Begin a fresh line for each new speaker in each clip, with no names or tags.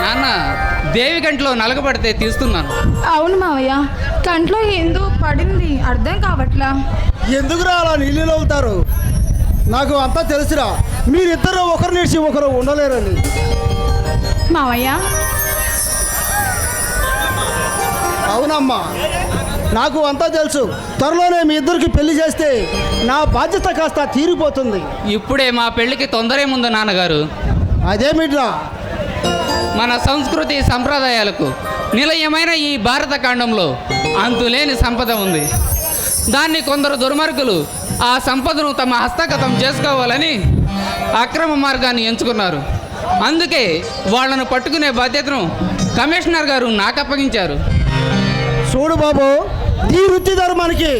నాన్న దేవి కంట్లో నలగబడితే తీస్తున్నాను.
అవును మావయ్య కంట్లో ఎందు పడింది? అర్థం కావట్లా?
ఎందుకురా అలా నీళ్ళు అవుతారు నాకు అంతా తెలుసురా. మీరిద్దరు ఒకరు నేర్చి ఒకరు ఉండలేరని.
మావయ్య.
అవునమ్మా. నాకు అంతా తెలుసు. త్వరలోనే మీ ఇద్దరికి పెళ్ళి చేస్తే నా బాధ్యత కాస్త తీరిపోతుంది.
ఇప్పుడే మా పెళ్ళికి తొందరేముంది నాన్నగారు.
అదేమిట్రా
మన సంస్కృతి సంప్రదాయాలకు నిలయమైన ఈ భారత ఖండంలో అంతులేని సంపద ఉంది. దాన్ని కొందరు దుర్మార్గులు ఆ సంపదను తమ హస్తగతం చేసుకోవాలని అక్రమ మార్గాన్ని ఎంచుకున్నారు. అందుకే వాళ్ళను పట్టుకునే బాధ్యతను కమిషనర్ గారు నాకు అప్పగించారు
చూడు బాబు ఈ వృత్తి ధర్మానికి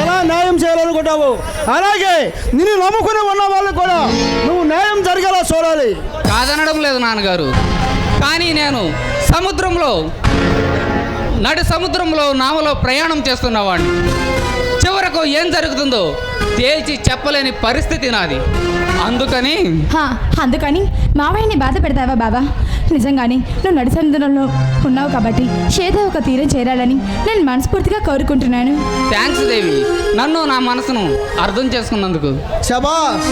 ఎలా న్యాయం చేయాలనుకుంటావు అలాగే నిన్ను నమ్ముకుని ఉన్న వాళ్ళు కూడా నువ్వు న్యాయం జరిగేలా చూడాలి.
కాదనడం లేదు నాన్నగారు. కానీ నేను సముద్రంలో నడి సముద్రంలో నావలో ప్రయాణం చేస్తున్నవాడిని చివరకు ఏం జరుగుతుందో తేల్చి చెప్పలేని పరిస్థితి నాది. అందుకని
హా, అందుకని మావయ్యని బాధ పెడతావా బాబా నిజంగానే నువ్వు నడిసందులో ఉన్నావు కాబట్టి చేదో ఒక తీరం చేరాలని నేను మనస్ఫూర్తిగా కోరుకుంటున్నాను.
థ్యాంక్స్ దేవి. నన్ను నా మనసును అర్థం చేసుకున్నందుకు.
శబాస్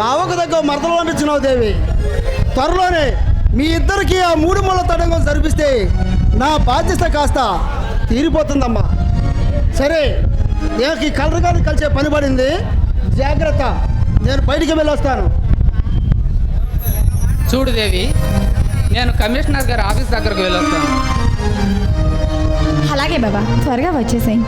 బావకు దగ్గర మరదలు పంపించినావు దేవి. త్వరలోనే మీ ఇద్దరికి ఆ మూడు ముళ్ళ తడంగం జరిపిస్తే నా బాధ్యత కాస్త తీరిపోతుందమ్మా. సరే నాకు కలర్ గారు కలిసే పని పడింది. జాగ్రత్త నేను బయటికి వెళ్ళొస్తాను.
చూడు దేవి నేను కమిషనర్ గారి ఆఫీస్ దగ్గరకు వెళ్ళొస్తాను.
అలాగే బాబా త్వరగా వచ్చేసాయి.